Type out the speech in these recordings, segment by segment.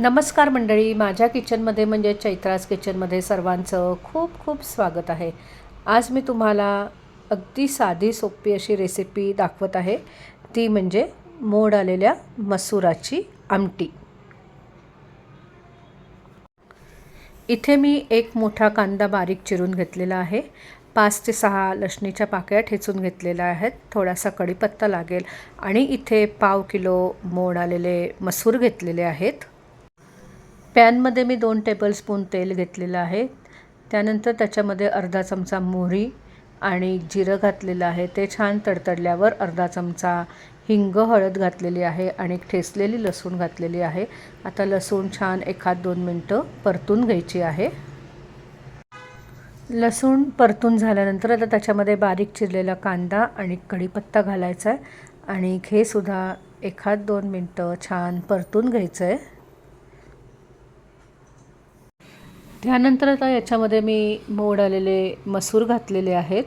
नमस्कार मंडळी. माझ्या किचनमध्ये म्हणजे चैत्रास किचनमध्ये सर्वांचं खूप खूप स्वागत आहे. आज मी तुम्हाला अगदी साधी सोपी अशी रेसिपी दाखवत आहे. ती म्हणजे मोड आलेल्या मसुराची आमटी. इथे मी एक मोठा कांदा बारीक चिरून घेतलेला आहे. पाच ते सहा लसणीच्या पाकळ्या ठेचून घेतलेल्या आहेत. थोडासा कढीपत्ता लागेल आणि इथे पाव किलो मोड आलेले मसूर घेतलेले आहेत. पॅनमध्ये मी दोन टेबलस्पून तेल घेतलेलं आहे. त्यानंतर त्याच्यामध्ये अर्धा चमचा मोहरी आणि जिरं घातलेलं आहे. ते छान तडतडल्यावर अर्धा चमचा हिंग हळद घातलेली आहे आणि ठेसलेली लसूण घातलेली आहे. आता लसूण छान एखाद दोन मिनटं परतून घ्यायची आहे. लसूण परतून झाल्यानंतर आता त्याच्यामध्ये बारीक चिरलेला कांदा आणि कढीपत्ता घालायचा आहे. आणि हे सुद्धा एखाद दोन मिनटं छान परतून घ्यायचं आहे. त्यानंतर आता याच्यामध्ये मी मोड आलेले मसूर घातलेले आहेत.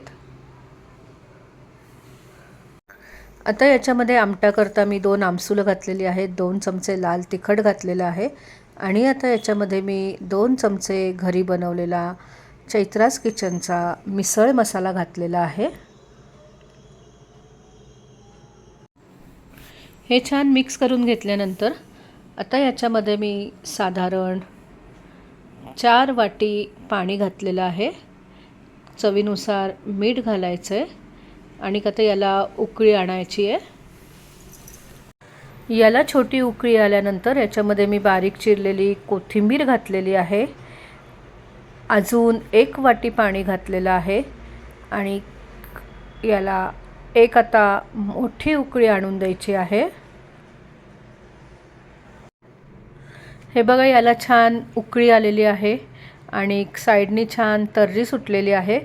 आता याच्यामध्ये आमटाकरता मी दोन आमसुलं घातलेली आहेत दोन चमचे लाल तिखट घातलेलं आहे आणि आता याच्यामध्ये मी दोन चमचे घरी बनवलेला चैत्रास किचनचा मिसळ मसाला घातलेला आहे. हे छान मिक्स करून घेतल्यानंतर आता याच्यामध्ये मी साधारण चार वाटी पाणी घातलेलं आहे. चवीनुसार मीठ घालायचं आहे आणि आता याला उकळी आणायची आहे. याला छोटी उकळी आल्यानंतर याच्यामध्ये मी बारीक चिरलेली कोथिंबीर घातलेली आहे. अजून एक वाटी पाणी घातलेलं आहे आणि याला एक आता मोठी उकळी आणून द्यायची आहे. हे बघा याला छान उकळी आलेली आहे आणि साईडनी छान तर्री सुटलेली आहे.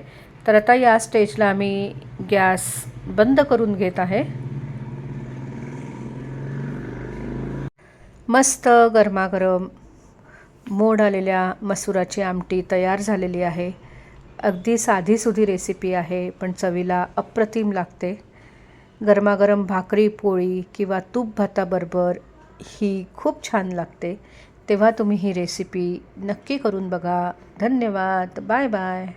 तर आता या स्टेजला आम्ही गॅस बंद करून घेत आहे. मस्त गरमागरम मोड आलेल्या मसुराची आमटी तयार झालेली आहे. अगदी साधीसुधी रेसिपी आहे पण चवीला अप्रतिम लागते. गरमागरम भाकरी पोळी किंवा तूप भाताबरोबर ही खूप छान लागते. तेव्हा तुम्ही ही रेसिपी नक्की करून बघा. धन्यवाद. Bye bye